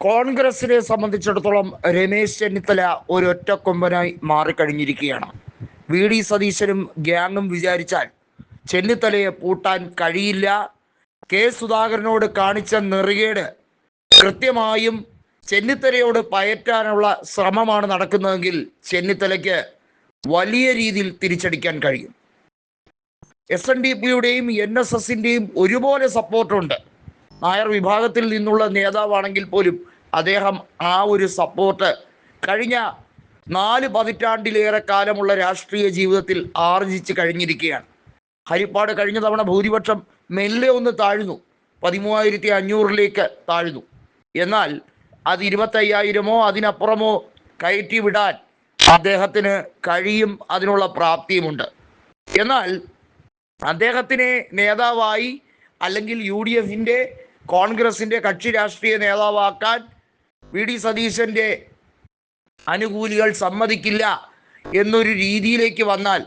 കോൺഗ്രസിനെ സംബന്ധിച്ചിടത്തോളം രമേശ് ചെന്നിത്തല ഒരൊറ്റ കൊമ്പനായി മാറിക്കഴിഞ്ഞിരിക്കുകയാണ്. വി. ഡി. സതീശനും ഗ്യാങ്ങും വിചാരിച്ചാൽ ചെന്നിത്തലയെ പൂട്ടാൻ കഴിയില്ല. കെ. സുധാകരനോട് കാണിച്ച നെറികേട് കൃത്യമായും ചെന്നിത്തലയോട് പയറ്റാനുള്ള ശ്രമമാണ് നടക്കുന്നതെങ്കിൽ ചെന്നിത്തലയ്ക്ക് വലിയ രീതിയിൽ തിരിച്ചടിക്കാൻ കഴിയും. എസ് എൻ ഡി പിയുടെയും എൻ എസ് എസിന്റെയും ഒരുപോലെ സപ്പോർട്ടുണ്ട് നായർ വിഭാഗത്തിൽ നിന്നുള്ള നേതാവാണെങ്കിൽ പോലും അദ്ദേഹം ആ ഒരു സപ്പോർട്ട് കഴിഞ്ഞ നാല് പതിറ്റാണ്ടിലേറെ കാലമുള്ള രാഷ്ട്രീയ ജീവിതത്തിൽ ആർജിച്ച് കഴിഞ്ഞിരിക്കുകയാണ്. ഹരിപ്പാട് കഴിഞ്ഞ തവണ ഭൂരിപക്ഷം മെല്ലെ ഒന്ന് താഴ്ന്നു. പതിമൂവായിരത്തി അഞ്ഞൂറിലേക്ക് താഴ്ന്നു. എന്നാൽ അത് ഇരുപത്തയ്യായിരമോ അതിനപ്പുറമോ കയറ്റി വിടാൻ അദ്ദേഹത്തിന് കഴിയും അതിനുള്ള പ്രാപ്തിയുമുണ്ട്. എന്നാൽ അദ്ദേഹത്തിനെ നേതാവായി അല്ലെങ്കിൽ യു ഡി എഫിന്റെ കോൺഗ്രസിന്റെ കക്ഷി രാഷ്ട്രീയ നേതാവാക്കാൻ വി ഡി സതീശന്റെ അനുകൂലികൾ സമ്മതിക്കില്ല എന്നൊരു രീതിയിലേക്ക് വന്നാൽ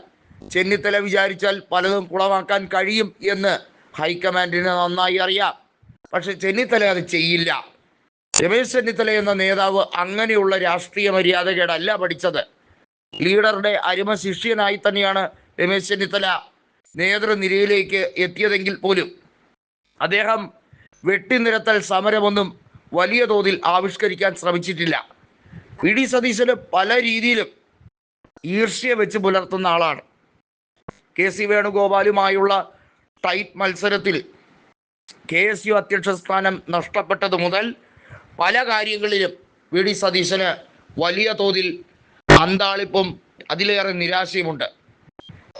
ചെന്നിത്തല വിചാരിച്ചാൽ പലതും കുളമാക്കാൻ കഴിയും എന്ന് ഹൈക്കമാൻഡിന് നന്നായി അറിയാം. പക്ഷെ ചെന്നിത്തല അത് ചെയ്യില്ല. രമേശ് ചെന്നിത്തല എന്ന നേതാവ് അങ്ങനെയുള്ള രാഷ്ട്രീയ മര്യാദകേടല്ല പഠിച്ചത്. ലീഡറുടെ അരുമ ശിഷ്യനായി തന്നെയാണ് രമേശ് ചെന്നിത്തല നേതൃനിരയിലേക്ക് എത്തിയതെങ്കിൽ പോലും. അദ്ദേഹം വെട്ടിനിരത്തൽ സമരമൊന്നും വലിയ തോതിൽ ആവിഷ്കരിക്കാൻ ശ്രമിച്ചിട്ടില്ല. V D. സതീശന് പല രീതിയിലും ഈർഷ്യ വെച്ച് പുലർത്തുന്ന ആളാണ്. കെ. സി. വേണുഗോപാലുമായുള്ള ടൈറ്റ് മത്സരത്തിൽ കെ. എസ്. യു അധ്യക്ഷ സ്ഥാനം നഷ്ടപ്പെട്ടത് മുതൽ പല കാര്യങ്ങളിലും വി ഡി. സതീശന് വലിയ തോതിൽ അന്താളിപ്പും അതിലേറെ നിരാശയുമുണ്ട്.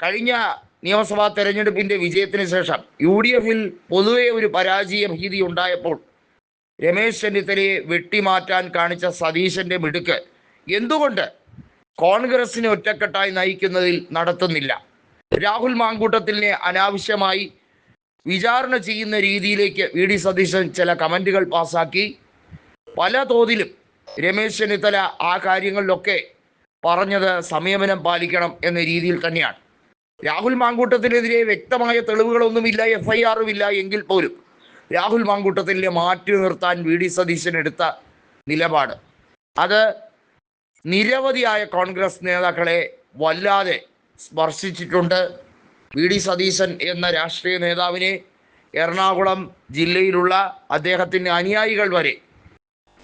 കഴിഞ്ഞ നിയമസഭാ തെരഞ്ഞെടുപ്പിന്റെ വിജയത്തിന് ശേഷം യു ഡി എഫിൽ പൊതുവെ ഒരു പരാജയ ഭീതി ഉണ്ടായപ്പോൾ രമേശ് ചെന്നിത്തലയെ വെട്ടിമാറ്റാൻ കാണിച്ച സതീശന്റെ മിടുക്ക് എന്തുകൊണ്ട് കോൺഗ്രസിനെ ഒറ്റക്കെട്ടായി നയിക്കുന്നതിൽ നടത്തുന്നില്ല? രാഹുൽ മാങ്കൂട്ടത്തിനെ അനാവശ്യമായി വിചാരണ ചെയ്യുന്ന രീതിയിലേക്ക് വി ഡി സതീശൻ ചില കമന്റുകൾ പാസാക്കി. പല തോതിലും രമേശ് ചെന്നിത്തല ആ കാര്യങ്ങളിലൊക്കെ പറഞ്ഞത് സംയമനം പാലിക്കണം എന്ന രീതിയിൽ തന്നെയാണ്. രാഹുൽ മാങ്കൂട്ടത്തിനെതിരെ വ്യക്തമായ തെളിവുകളൊന്നുമില്ല എഫ് ഐ ആറും ഇല്ല എങ്കിൽ പോലും. രാഹുൽ മാങ്കൂട്ടത്തിനെ മാറ്റി നിർത്താൻ വി ഡി സതീശൻ എടുത്ത നിലപാട്. അത് നിരവധിയായ കോൺഗ്രസ് നേതാക്കളെ വല്ലാതെ സ്പർശിച്ചിട്ടുണ്ട്. വി ഡി സതീശൻ എന്ന രാഷ്ട്രീയ നേതാവിനെ എറണാകുളം ജില്ലയിലുള്ള അദ്ദേഹത്തിന്റെ അനുയായികൾ വരെ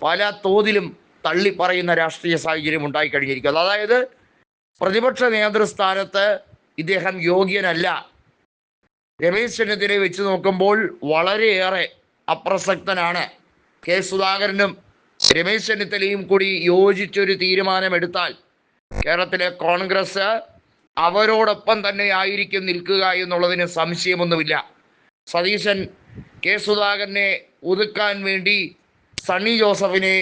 പല തോതിലും തള്ളിപ്പറയുന്ന രാഷ്ട്രീയ സാഹചര്യം ഉണ്ടായിക്കഴിഞ്ഞിരിക്കുന്നത് അതായത് പ്രതിപക്ഷ നേതൃസ്ഥാനത്ത് ഇദ്ദേഹം യോഗ്യനല്ല. രമേശ് ചെന്നിത്തലയെ വെച്ച് നോക്കുമ്പോൾ വളരെയേറെ അപ്രസക്തനാണ് കെ സുധാകരനും രമേശ് ചെന്നിത്തലയും കൂടി യോജിച്ചൊരു തീരുമാനമെടുത്താൽ കേരളത്തിലെ കോൺഗ്രസ് അവരോടൊപ്പം തന്നെ ആയിരിക്കും നിൽക്കുക എന്നുള്ളതിന് സംശയമൊന്നുമില്ല. സതീശൻ കെ സുധാകരനെ ഒതുക്കാൻ വേണ്ടി സണ്ണി ജോസഫിനെ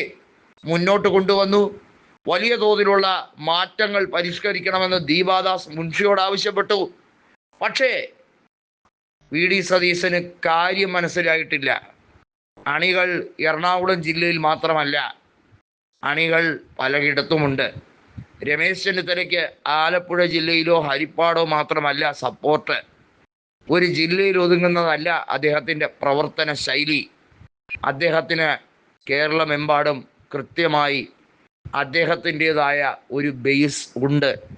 മുന്നോട്ട് കൊണ്ടുവന്നു. വലിയ തോതിലുള്ള മാറ്റങ്ങൾ പരിഷ്കരിക്കണമെന്ന് ദീപാദാസ് മുൻഷിയോട് ആവശ്യപ്പെട്ടു. പക്ഷേ വി. ഡി. സതീശന് കാര്യം മനസ്സിലായിട്ടില്ല. അണികൾ എറണാകുളം ജില്ലയിൽ മാത്രമല്ല അണികൾ പലയിടത്തുമുണ്ട്. രമേശ് ചെന്നിത്തലയ്ക്ക് ആലപ്പുഴ ജില്ലയിലോ ഹരിപ്പാടോ മാത്രമല്ല സപ്പോർട്ട്. ഒരു ജില്ലയിൽ ഒതുങ്ങുന്നതല്ല അദ്ദേഹത്തിന്റെ പ്രവർത്തന ശൈലി അദ്ദേഹത്തിന് കേരളമെമ്പാടും കൃത്യമായി അദ്ദേഹത്തിന്റെതായ ഒരു ബേസ് ഉണ്ട്.